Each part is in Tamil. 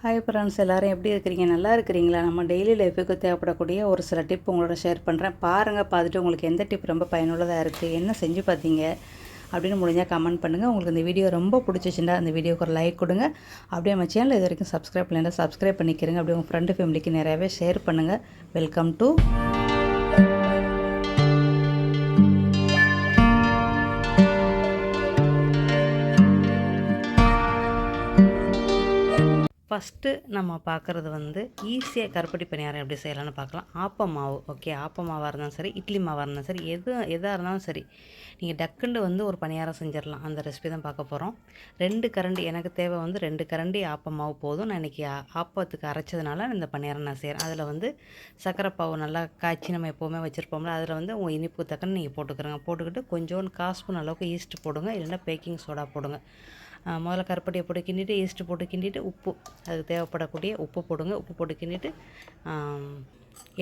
ஹாய் ஃப்ரெண்ட்ஸ் எல்லோரும் எப்படி இருக்கிறீங்க? நல்லா இருக்கிறீங்களா? நம்ம டெய்லி லைஃபுக்கு தேவைப்படக்கூடிய ஒரு சில டிப் உங்களோட ஷேர் பண்ணுறேன் பாருங்கள் பார்த்துட்டு உங்களுக்கு எந்த டிப் ரொம்ப பயனுள்ளதாக இருக்குது என்ன செஞ்சு பார்த்தீங்க? அப்படின்னு முடிஞ்சால் கமெண்ட் பண்ணுங்கள் உங்களுக்கு இந்த வீடியோ ரொம்ப பிடிச்சிச்சுன்னா அந்த வீடியோக்கு ஒரு லைக் கொடுங்க. அப்படியே நம்ம சேனல் இது வரைக்கும் சப்ஸ்கிரைப் பண்ணலைன்னா சப்ஸ்கிரைப் பண்ணிக்கிறங்க. அப்படியே உங்கள் ஃப்ரெண்டு ஃபேமிலிக்கு நிறையாவே ஷேர் பண்ணுங்கள் வெல்கம் டு ஃபஸ்ட்டு நம்ம பார்க்குறது வந்து ஈஸியாக கருப்பட்டி பணியாரம் எப்படி செய்யலாம்னு பார்க்கலாம். ஆப்ப மாவு ஓகே ஆப்ப மாவாக இருந்தாலும் சரி இட்லி மாவாக இருந்தாலும் சரி எது எதாக இருந்தாலும் சரி நீங்கள் டக்குண்டு வந்து ஒரு பணியாரம் செஞ்சிடலாம். அந்த ரெசிபி தான் பார்க்க போகிறோம் ரெண்டு கரண்டி எனக்கு தேவை வந்து ரெண்டு கரண்டி ஆப்ப மாவு போதும். நான் இன்றைக்கி ஆப்பத்துக்கு அரைச்சதுனால இந்த பணியாரம் நான் செய்கிறேன் அதில் வந்து சக்கரை பாவு நல்லா காய்ச்சி நம்ம எப்போவுமே வச்சுருப்போம்ல அதில் வந்து உங்கள் இனிப்பு தக்கன்னு நீங்கள் போட்டுக்கிறோங்க. போட்டுக்கிட்டு கொஞ்சோண்டு காஸ்பூன் அளவுக்கு ஈஸ்ட் போடுங்க. இல்லைன்னா பேக்கிங் சோடா போடுங்க. முதல்ல கருப்பட்டியை போட்டு கிண்டிட்டு ஈஸ்ட்டு போட்டு கிண்டிட்டு உப்பு. அதுக்கு தேவைப்படக்கூடிய உப்பு போடுங்க. உப்பு போட்டு கிண்டிட்டு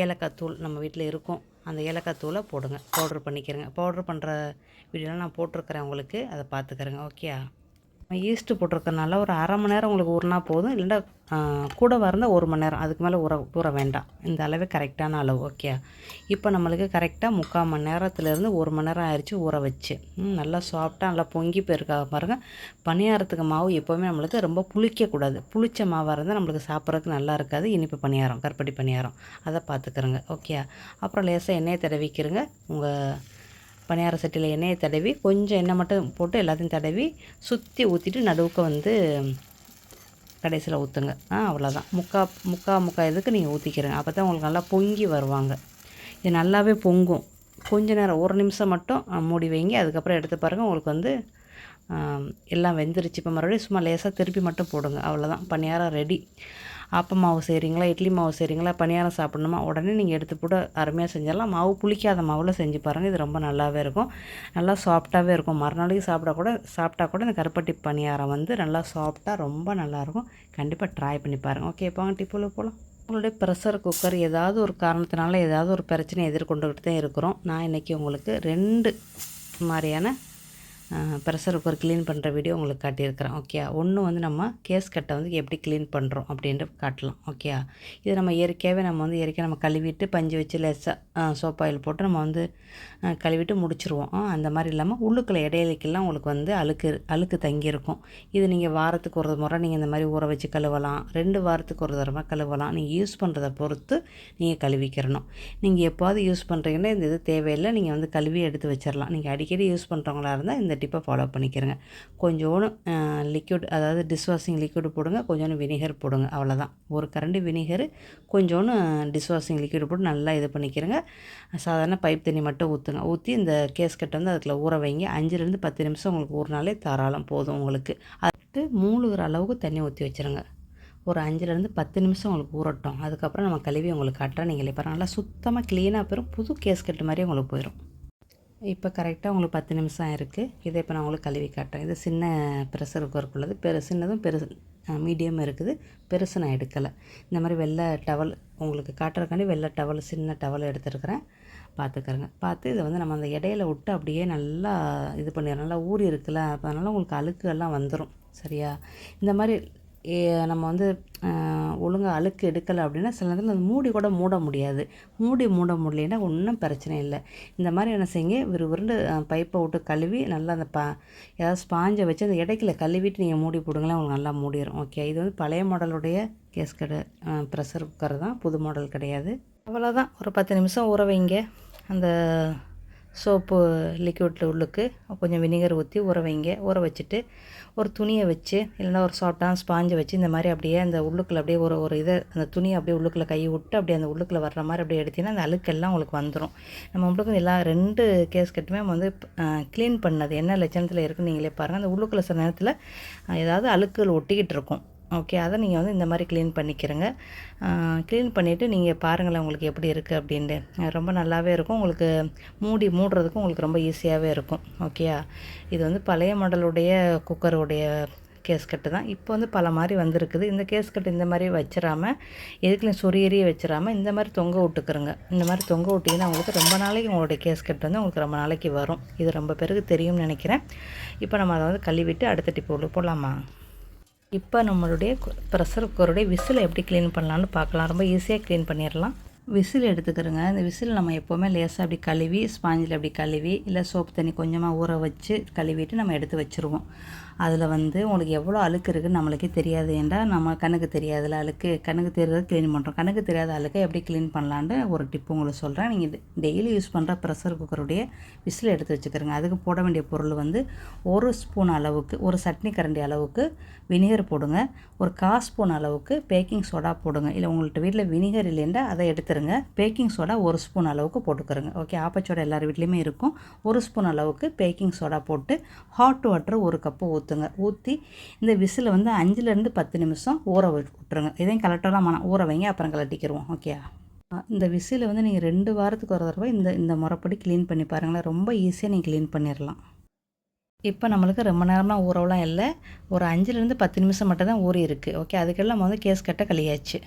ஏலக்காய் தூள் நம்ம வீட்டில் இருக்கும். அந்த ஏலக்காய் தூளை போடுங்க. பவுட்ரு பண்ணிக்கிறேங்க. பவுட்ரு பண்ணுற வீடியோலாம் நான் போட்டிருக்கிறேன் உங்களுக்கு. அதை பார்த்துக்கிறேங்க. ஓகே ஈஸ்ட்டு போட்டிருக்கறனால ஒரு அரை மணி நேரம் உங்களுக்கு ஊறினா போதும். இல்லைன்னா கூட வரந்த ஒரு மணி நேரம். அதுக்கு மேலே ஊற ஊற வேண்டாம். இந்த அளவே கரெக்டான அளவு ஓகே இப்போ நம்மளுக்கு கரெக்டாக முக்கால் மணி நேரத்துலேருந்து ஒரு மணி நேரம் ஆயிடுச்சு ஊற வச்சு. நல்லா சாஃப்டாக நல்லா பொங்கி போயிருக்கா பாருங்கள் பணியாரத்துக்கு மாவு எப்போவுமே நம்மளுக்கு ரொம்ப புளிக்கக்கூடாது புளிச்ச மாவாக இருந்தால் நம்மளுக்கு சாப்பிட்றதுக்கு நல்லா இருக்காது. இனிப்பு பணியாரம் கருப்பட்டி பணியாரம். அதை பார்த்துக்கிறோங்க ஓகே அப்புறம் லேசாக எண்ணெயை தடவிக்கிறங்க. உங்கள் பணியார சட்டியில் எண்ணெயை தடவி கொஞ்சம் எண்ணெய் மட்டும் போட்டு எல்லாத்தையும் தடவி சுற்றி ஊற்றிட்டு நடுவுக்கு வந்து கடைசியில் ஊற்றுங்க ஆ அவ்வளோதான் முக்கா முக்கா முக்கா இதுக்கு நீங்கள் ஊற்றிக்கிறேங்க அப்போ தான் உங்களுக்கு நல்லா பொங்கி வருவாங்க. இது நல்லாவே பொங்கும். கொஞ்ச நேரம் ஒரு நிமிஷம் மட்டும் மூடி வைங்க. அதுக்கப்புறம் எடுத்து பாருங்கள் உங்களுக்கு வந்து எல்லாம் வெந்துருச்சு. இப்போ மறுபடியும் சும்மா லேசாக திருப்பி மட்டும் போடுங்க. அவ்வளோதான் பணியாரம் ரெடி ஆப்ப மாவு செய்கிறீங்களா இட்லி மாவு செய்கிறீங்களா பணியாரம் சாப்பிட்ணுமா உடனே நீங்கள் எடுத்து போட்டு அருமையாக செஞ்சிடலாம். மாவு புளிக்காத மாவில் செஞ்சு பாருங்கள் இது ரொம்ப நல்லாவே இருக்கும். நல்லா சாஃப்டாகவே இருக்கும். மறுநாளைக்கு சாப்பிட கூட சாப்பிட்டா கூட இந்த கருப்பட்டி பணியாரம் வந்து நல்லா சாஃப்டாக ரொம்ப நல்லாயிருக்கும் கண்டிப்பாக ட்ரை பண்ணி பாருங்கள் ஓகே போங்க டிப்பில் போகலாம் உங்களுடைய ப்ரெஷர் குக்கர் ஏதாவது ஒரு காரணத்தினால ஏதாவது ஒரு பிரச்சனை எதிர்கொண்டுக்கிட்டு தான் இருக்கிறோம். நான் இன்றைக்கி உங்களுக்கு ரெண்டு மாதிரியான ப்ரெஷர் குக்கர் க்ளீன் பண்ணுற வீடியோ உங்களுக்கு காட்டியிருக்கிறேன். ஓகே ஒன்று வந்து நம்ம கேஸ் கட்டை வந்து எப்படி க்ளீன் பண்ணுறோம் அப்படின்ட்டு காட்டலாம். ஓகே இது நம்ம இயற்கையாகவே நம்ம வந்து இயற்கையாக நம்ம கழுவிட்டு பஞ்சு வச்சு லேசாக சோப் ஆயில் போட்டு நம்ம வந்து கழுவிட்டு முடிச்சிருவோம். அந்த மாதிரி இல்லாமல் உள்ளுக்குள்ள இடையிலக்கெல்லாம் உங்களுக்கு வந்து அழுக்கு அழுக்கு தங்கியிருக்கும். இது நீங்கள் வாரத்துக்கு ஒரு முறை நீங்கள் இந்த மாதிரி ஊற வச்சு கழுவலாம். ரெண்டு வாரத்துக்கு ஒரு தடவை கழுவலாம். நீங்கள் யூஸ் பண்ணுறத பொறுத்து நீங்கள் கழுவிக்கிறணும் நீங்கள் எப்போது யூஸ் பண்ணுறீங்கன்னா இந்த இது தேவையில்லை. நீங்கள் வந்து கழுவி எடுத்து வச்சிடலாம். நீங்கள் அடிக்கடி யூஸ் பண்ணுறவங்களா இருந்தால் இந்த டிப்பை ஃபாலோ பண்ணிக்கிறேங்க. கொஞ்சோண்டு லிக்விட் அதாவது டிஷ்வாஷிங் லிக்விட் போடுங்க கொஞ்சோண்டு வினிகர் போடுங்க அவ்வளோதான் ஒரு கரண்டி வினிகர் கொஞ்சோண்டு டிஷ்வாஷிங் லிக்விட் போட்டு நல்லா இது பண்ணிக்கிறேங்க. சாதாரண பைப் தண்ணி மட்டும் ஊற்றுங்க ஊற்றி இந்த கேஸ்கட்டை வந்து அதில் ஊற வைங்க. அஞ்சுலேருந்து பத்து நிமிஷம் உங்களுக்கு ஊறினாலே தாராளம் போதும் உங்களுக்கு. அதுக்கு மூழ்கிற அளவுக்கு தண்ணி ஊற்றி வச்சுருங்க. ஒரு அஞ்சுலேருந்து பத்து நிமிஷம் உங்களுக்கு ஊறட்டும். அதுக்கப்புறம் நம்ம கழுவி உங்களுக்கு காட்டுறேன். நீங்கள் இப்போ நல்லா சுத்தமாக க்ளீனாக போயிடும் புது கேஸ்கட்டு மாதிரி உங்களுக்கு போயிடும் இப்போ கரெக்டாக உங்களுக்கு பத்து நிமிஷம் இருக்குது இதை இப்போ நான் உங்களுக்கு கழுவி காட்டுறேன். இது சின்ன ப்ரெஷர் குக்கருக்கு உள்ளது பெரு சின்னதும் பெருசு மீடியம் இருக்குது. பெருசு நான் எடுக்கலை. இந்த மாதிரி வெள்ளை டவல் உங்களுக்கு காட்டுறதுக்காண்டி வெள்ளை டவல் சின்ன டவல் எடுத்துருக்குறேன். பார்த்துக்கிறேங்க. பார்த்து இதை வந்து நம்ம அந்த இடையில விட்டு அப்படியே நல்லா இது பண்ணிடுறோம் நல்லா ஊறி இருக்குல்ல. அதனால் உங்களுக்கு அழுக்கு எல்லாம் வந்துடும் சரியா? இந்த மாதிரி நம்ம வந்து ஒழுங்காக அழுக்கு எடுக்கலை அப்படின்னா சில நேரத்தில் அந்த மூடி கூட மூட முடியாது. மூடி மூட முடியலன்னா ஒன்றும் பிரச்சனை இல்லை. இந்த மாதிரி என்ன செய்யுங்க? விறு விருண்டு பைப்பை விட்டு கழுவி நல்லா அந்த பா ஏதாவது ஸ்பாஞ்சை வச்சு அந்த இடைக்கில் கழுவிட்டு நீங்கள் மூடி போடுங்களேன் உங்களுக்கு நல்லா மூடிடும் ஓகே இது வந்து பழைய மாடலுடைய கேஸ் கடை ப்ரெஷர் குக்கர் தான். புது மாடல் கிடையாது. அவ்வளோதான் ஒரு பத்து நிமிஷம் ஊற வைங்க. அந்த சோப்பு லிக்விட் உள்ளுக்கு கொஞ்சம் வினிகர் ஊற்றி ஊற வைங்க. ஊற வச்சுட்டு ஒரு துணியை வச்சு இல்லைன்னா ஒரு சாஃப்டான ஸ்பாஞ்சை வச்சு இந்த மாதிரி அப்படியே அந்த உள்ளுக்குள்ளே அப்படியே ஒரு ஒரு இதை அந்த துணியை அப்படியே உள்ளுக்குள்ளே கை விட்டு அப்படியே அந்த உள்ளுக்குள்ளே வர்ற மாதிரி அப்படியே எடுத்திங்கன்னா அந்த அழுக்கெல்லாம் உங்களுக்கு வந்துடும் நம்ம உங்களுக்கு எல்லா ரெண்டு கேஸ் கட்டுமே வந்து க்ளீன் பண்ணது என்ன லட்சணத்தில் இருக்குன்னு நீங்களே பாருங்கள் அந்த உள்ளுக்குள்ளே சில நேரத்தில் ஏதாவது அழுக்குகள் ஒட்டிக்கிட்டு இருக்கும். ஓகே அதை நீங்கள் வந்து இந்த மாதிரி க்ளீன் பண்ணிக்கிறங்க. க்ளீன் பண்ணிவிட்டு நீங்கள் பாருங்களேன் உங்களுக்கு எப்படி இருக்குது அப்படின்ட்டு. ரொம்ப நல்லாவே இருக்கும். உங்களுக்கு மூடி மூடுறதுக்கும் உங்களுக்கு ரொம்ப ஈஸியாகவே இருக்கும். ஓகேயா இது வந்து பழைய மாடலுடைய குக்கருடைய கேஸ்கட்டு தான். இப்போ வந்து பல மாதிரி வந்திருக்குது. இந்த கேஸ்கட்டு இந்த மாதிரி வச்சிடாமல் எதுக்குலையும் சொரியறியே வச்சிடாமல் இந்த மாதிரி தொங்க விட்டுக்கிறோங்க. இந்த மாதிரி தொங்க விட்டிங்கன்னா உங்களுக்கு ரொம்ப நாளைக்கு உங்களுடைய கேஸ்கட் வந்து உங்களுக்கு ரொம்ப நாளைக்கு வரும். இது ரொம்ப பேருக்கு தெரியும்னு நினைக்கிறேன். இப்போ நம்ம அதை வந்து கழுவிட்டு அடுத்த டிப்பு போடலாமா? இப்போ நம்மளுடைய ப்ரெஷர் குக்கருடைய விசில் எப்படி க்ளீன் பண்ணலான்னு பார்க்கலாம். ரொம்ப ஈஸியாக க்ளீன் பண்ணிடலாம். விசில் எடுத்துக்கிறோங்க. இந்த விசில் நம்ம எப்போவுமே லேசாக அப்படி கழுவி ஸ்பாஞ்சில் அப்படி கழுவி இல்லை சோப்பு தண்ணி கொஞ்சமாக ஊற வச்சு கழுவிட்டு நம்ம எடுத்து வச்சுருவோம். அதில் வந்து உங்களுக்கு எவ்வளோ அழுக்கு இருக்குதுன்னு நம்மளுக்கே தெரியாது. ஏன்டா நம்ம கண்ணுக்கு தெரியாதுல அழுக்கு. கண்ணுக்கு தெரியாத க்ளீன் பண்ணுறோம் கண்ணுக்கு தெரியாத அழுக்கை எப்படி க்ளீன் பண்ணலான்ட்டு ஒரு டிப்பு உங்களுக்கு சொல்கிறேன் நீங்கள் டெய்லி யூஸ் பண்ணுற ப்ரெஷர் குக்கருடைய விசில் எடுத்து வச்சுக்கிறோங்க. அதுக்கு போட வேண்டிய பொருள் வந்து ஒரு ஸ்பூன் அளவுக்கு ஒரு சட்னி கரண்டி அளவுக்கு வினிகர் போடுங்க. ஒரு கா ஸ்பூன் அளவுக்கு பேக்கிங் சோடா போடுங்க. இல்லை உங்கள்கிட்ட வீட்டில் வினிகர் இல்லைன்னா அதை எடுத்து எடுத்துருங்க பேக்கிங் சோடா ஒரு ஸ்பூன் அளவுக்கு போட்டுக்கிறோங்க. ஓகே ஆப்பச்சோடா எல்லார் வீட்லேயுமே இருக்கும். ஒரு ஸ்பூன் அளவுக்கு பேக்கிங் சோடா போட்டு ஹாட் வாட்டர் ஒரு கப்பு ஊற்றுங்க ஊற்றி இந்த விசில் வந்து அஞ்சுலேருந்து பத்து நிமிஷம் ஊற விட்டுருங்க. இதையும் கலட்டெல்லாம் மனம் ஊற வைங்க அப்புறம் கலட்டிக்கிடுவோம் ஓகே இந்த விசிலை வந்து நீங்கள் ரெண்டு வாரத்துக்கு ஒரு தடவை இந்த இந்த முறைப்படி க்ளீன் பண்ணி பாருங்களேன். ரொம்ப ஈஸியாக நீங்கள் க்ளீன் பண்ணிடலாம் இப்போ நம்மளுக்கு ரொம்ப நேரமாக ஊறவெலாம் இல்லை. ஒரு அஞ்சுலேருந்து பத்து நிமிஷம் மட்டும் தான் ஊறி இருக்குது ஓகே அதுக்கெல்லாம் வந்து கேஸ் கட்ட கழியாச்சு.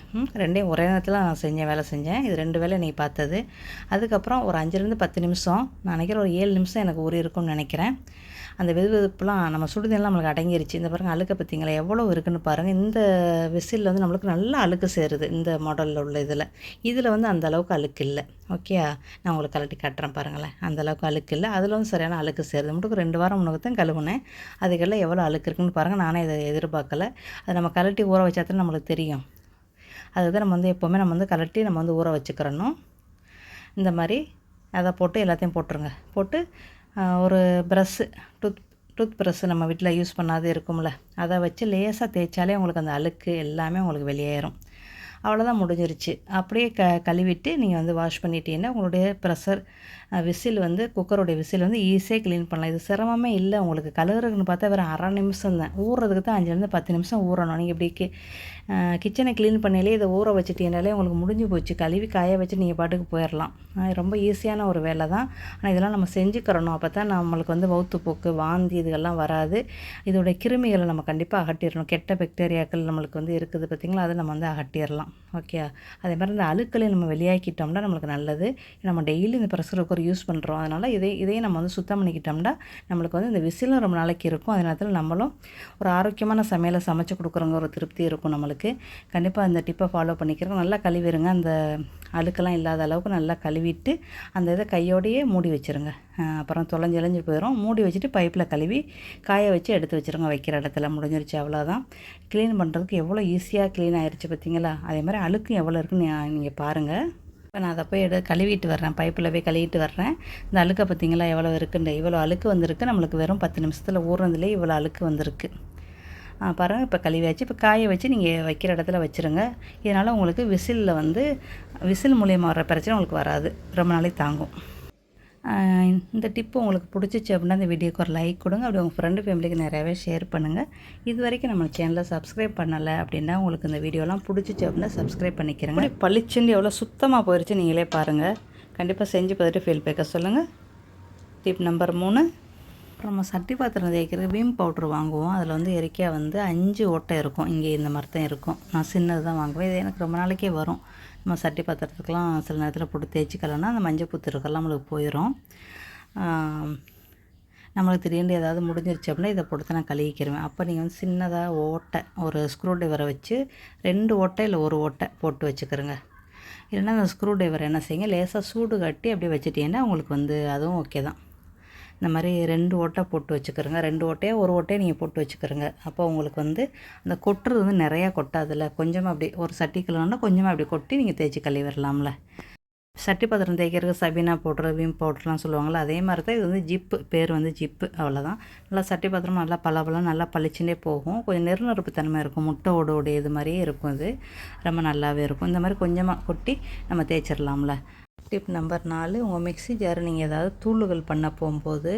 ரெண்டையும் ஒரே நேரத்தில் நான் செஞ்சேன் வேலை செஞ்சேன். இது ரெண்டு வேலை நீ பார்த்தது. அதுக்கப்புறம் ஒரு அஞ்சுலேருந்து பத்து நிமிஷம் நான் நினைக்கிறேன் ஒரு ஏழு நிமிஷம் எனக்கு ஊறி இருக்கும்னு நினைக்கிறேன். அந்த வெது வெதுப்புலாம் நம்ம சுடுதெல்லாம் நம்மளுக்கு அடங்கிருச்சு. இந்த பாருங்கள் அழுக்க பார்த்தீங்களா? எவ்வளோ இருக்குன்னு பாருங்கள் இந்த விசிலில் வந்து நம்மளுக்கு நல்லா அழுக்கு சேருது. இந்த மாடலில் உள்ள இதில். இதில் வந்து அந்த அளவுக்கு அழுக்கு இல்லை. ஓகே நான் உங்களுக்கு கலட்டி கட்டுறேன் பாருங்களேன். அந்த அளவுக்கு அழுக்கு இல்லை. அதில் வந்து சரியான அழுக்கு சேருது. மட்டும் ரெண்டு வாரம் முன்னுக்கு தான் கழுவுனேன். அதுக்கெல்லாம் எவ்வளோ அழுக்கு இருக்குன்னு பாருங்கள் நானே இதை எதிர்பார்க்கல. அதை நம்ம கலட்டி ஊற வச்சா தான் நம்மளுக்கு தெரியும். அதுதான் நம்ம வந்து எப்போவுமே நம்ம வந்து கலட்டி நம்ம வந்து ஊற வச்சுக்கிறணும். இந்த மாதிரி அதை போட்டு எல்லாத்தையும் போட்டுருங்க. போட்டு ஒரு ப்ரஷ்ஷு டூத் டூத் ப்ரஷ் நம்ம வீட்டில் யூஸ் பண்ணாதே இருக்கும்ல. அதை வச்சு லேசாக தேய்ச்சாலே உங்களுக்கு அந்த அழுக்கு எல்லாமே உங்களுக்கு வெளியேறும். அவ்வளோதான் முடிஞ்சிருச்சு. அப்படியே க கழுவிட்டு நீங்கள் வந்து வாஷ் பண்ணிட்டீங்கன்னா உங்களுடைய ப்ரெஷர் விசில் வந்து குக்கருடைய விசில் வந்து ஈஸியாக க்ளீன் பண்ணலாம். இது சிரமமே இல்லை உங்களுக்கு. கழுவுறதுன்னு பார்த்தா வெறும் அரை நிமிஷம் தான் ஊறுறதுக்கு தான் அஞ்சுலேருந்து பத்து நிமிஷம் ஊறணும். நீங்கள் இப்படி கிச்சனை க்ளீன் பண்ணாலே இதை ஊற வச்சுட்டீங்கனாலே உங்களுக்கு முடிஞ்சு போச்சு. கழுவி காய வச்சு நீங்கள் பாட்டுக்கு போயிடலாம் ரொம்ப ஈஸியான ஒரு வேலை தான். ஆனால் இதெல்லாம் நம்ம செஞ்சுக்கிறணும். அப்போ தான் நம்மளுக்கு வந்து வௌத்துப்போக்கு வாந்தி இதுகள்லாம் வராது. இதோடைய கிருமிகளை நம்ம கண்டிப்பாக அகட்டிடணும் கெட்ட பாக்டீரியாக்கள் நம்மளுக்கு வந்து இருக்குது பார்த்திங்களா அதை நம்ம வந்து அகட்டிடலாம் ஓகே அதே மாதிரி இந்த அழுக்களை நம்ம வெளியாக்கிட்டோம்னா நம்மளுக்கு நல்லது. நம்ம டெய்லி இந்த ப்ரெஷர் குக்கர் யூஸ் பண்ணுறோம் அதனால் இதை இதையும் நம்ம வந்து சுத்தம் பண்ணிக்கிட்டோம்னா நம்மளுக்கு வந்து இந்த விசிலும் ரொம்ப நாளைக்கு இருக்கும். அதே நேரத்தில் நம்மளும் ஒரு ஆரோக்கியமான சமையலை சமைச்சு கொடுக்குறோங்க ஒரு திருப்தி இருக்கும் நம்மளுக்கு. கண்டிப்பாக அந்த டிப்பை ஃபாலோ பண்ணிக்கிறோம் நல்லா கழுவிடுங்க அந்த அழுக்கெல்லாம் இல்லாத அளவுக்கு நல்லா கழுவிட்டு அந்த இதை கையோடையே மூடி வச்சுருங்க. அப்புறம் தொலைஞ்சு போயிடும் மூடி வச்சுட்டு பைப்பில் கழுவி காய வச்சு எடுத்து வச்சுருங்க வைக்கிற இடத்துல. முடிஞ்சிருச்சு அவ்வளோதான் க்ளீன் பண்ணுறதுக்கு எவ்வளோ ஈஸியாக க்ளீன் ஆயிடுச்சு பார்த்தீங்களா அதே மாதிரி அழுக்கும் எவ்வளோ இருக்குன்னு நீங்கள் பாருங்கள் இப்போ நான் அதை போய் எடு கழுவிட்டு வர்றேன். பைப்பில் போய் கழுவிட்டு வர்றேன். இந்த அழுக்கை பார்த்தீங்களா எவ்வளோ இருக்குண்டு இவ்வளோ அழுக்கு வந்திருக்கு. நம்மளுக்கு வெறும் பத்து நிமிஷத்தில் ஊறுனதுலேயே இவ்வளோ அழுக்கு வந்திருக்கு. பாருங்கள் இப்போ கழுவியாச்சு இப்போ காய வச்சு நீங்கள் வைக்கிற இடத்துல வச்சுருங்க. இதனால் உங்களுக்கு விசிலில் வந்து விசில் மூலியமாக வர பிரச்சனை உங்களுக்கு வராது. ரொம்ப நாளைக்கு தாங்கும். இந்த டிப்பு உங்களுக்கு பிடிச்சிச்சு அப்படின்னா இந்த வீடியோக்கு ஒரு லைக் கொடுங்க. அப்படி உங்கள் ஃப்ரெண்டு ஃபேமிலிக்கு நிறையாவே ஷேர் பண்ணுங்கள் இது வரைக்கும் நம்ம சேனலை சப்ஸ்கிரைப் பண்ணலை அப்படின்னா உங்களுக்கு இந்த வீடியோலாம் பிடிச்சிச்சு அப்படின்னா சப்ஸ்கிரைப் பண்ணிக்கிறேங்க. பளிச்சுன்னு எவ்வளோ சுத்தமாக போயிடுச்சு நீங்களே பாருங்கள் கண்டிப்பாக செஞ்சு பார்த்துட்டு ஃபீல் பேக்க சொல்லுங்கள் டிப் நம்பர் மூணு. அப்புறம் நம்ம சட்டி பாத்திரம் தேய்க்கிறதுக்கு வீம் பவுட்ரு வாங்குவோம். அதில் வந்து இயற்கையாக வந்து அஞ்சு ஓட்டை இருக்கும். இங்கே இந்த மாதிரி தான் இருக்கும். நான் சின்னது தான் வாங்குவேன். இது எனக்கு ரொம்ப நாளைக்கே வரும். நம்ம சட்டி பாத்திரத்துக்கெலாம் சில நேரத்தில் போட்டு தேய்ச்சிக்கலன்னா அந்த மஞ்சள் புத்துருக்கெல்லாம் நம்மளுக்கு போயிடும் நம்மளுக்கு திடீர்னு ஏதாவது முடிஞ்சிருச்சு அப்படின்னா இதை போட்டு நான் கழுவிக்கிறேன் அப்போ நீங்கள் வந்து சின்னதாக ஓட்டை ஒரு ஸ்க்ரூ டிரைவரை வச்சு ரெண்டு ஓட்டை இல்லை ஒரு ஓட்டை போட்டு வச்சுக்கிறோங்க இல்லைன்னா அந்த ஸ்க்ரூ டிரைவர் என்ன செய்யுங்க? லேசாக சூடு கட்டி அப்படியே வச்சுட்டீங்கன்னா உங்களுக்கு வந்து அதுவும் ஓகே தான். இந்த மாதிரி ரெண்டு ஓட்டை போட்டு வச்சுக்கிறோங்க. ரெண்டு ஓட்டையாக ஒரு ஓட்டையை நீங்கள் போட்டு வச்சுக்கிறோங்க. அப்போ உங்களுக்கு வந்து அந்த கொட்டுறது வந்து நிறையா கொட்டாதில்ல. கொஞ்சமாக அப்படி ஒரு சட்டி கிலோன்னா கொஞ்சமாக அப்படி கொட்டி நீங்கள் தேய்ச்சி கழுவி வரலாம்ல சட்டி பாத்திரம் தேய்க்கிறதுக்கு சபீனா பவுட்ரு வீம் பவுட்ருலாம் சொல்லுவாங்கள்ல அதே மாதிரி தான் இது வந்து ஜிப்பு பேர் வந்து ஜிப்பு அவ்வளோதான் நல்லா சட்டி பாத்திரம் நல்லா பளபளம் நல்லா பளிச்சுட்டே போகும். கொஞ்சம் நெருநெருப்பு தன்மை இருக்கும். முட்டை ஓடு இது மாதிரியே இருக்கும் இது. ரொம்ப நல்லாவே இருக்கும். இந்த மாதிரி கொஞ்சமாக கொட்டி நம்ம தேய்ச்சிடலாம்ல டிப் நம்பர் நாலு உங்கள் மிக்சி ஜார் நீங்கள் ஏதாவது தூளுகள் பண்ண போகும்போது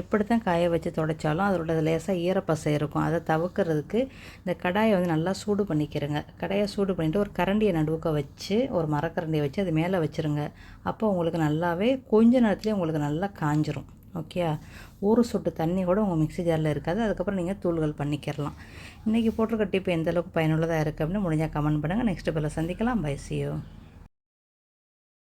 எப்படி தான் காய வச்சு தொடச்சாலும் அதோட லேசாக ஈரப்பசை இருக்கும். அதை தவிர்க்கிறதுக்கு இந்த கடாயை வந்து நல்லா சூடு பண்ணிக்கிறங்க. கடாயை சூடு பண்ணிவிட்டு ஒரு கரண்டியை நடுவுக்க வச்சு ஒரு மரக்கரண்டியை வச்சு அது மேலே வச்சுருங்க. அப்போ உங்களுக்கு நல்லாவே கொஞ்ச நேரத்துலேயே உங்களுக்கு நல்லா காஞ்சிரும். ஓகே ஒரு சொட்டு தண்ணி கூட உங்கள் மிக்சி ஜாரில் இருக்காது. அதுக்கப்புறம் நீங்கள் தூள்கள் பண்ணிக்கிறலாம். இன்றைக்கி போட்டிருக்க டிப் எந்தளவுக்கு பயனுள்ளதாக இருக்குது அப்படின்னு முடிஞ்சால் கமெண்ட் பண்ணுங்கள் நெக்ஸ்ட் பில்லை சந்திக்கலாம். பை சியோ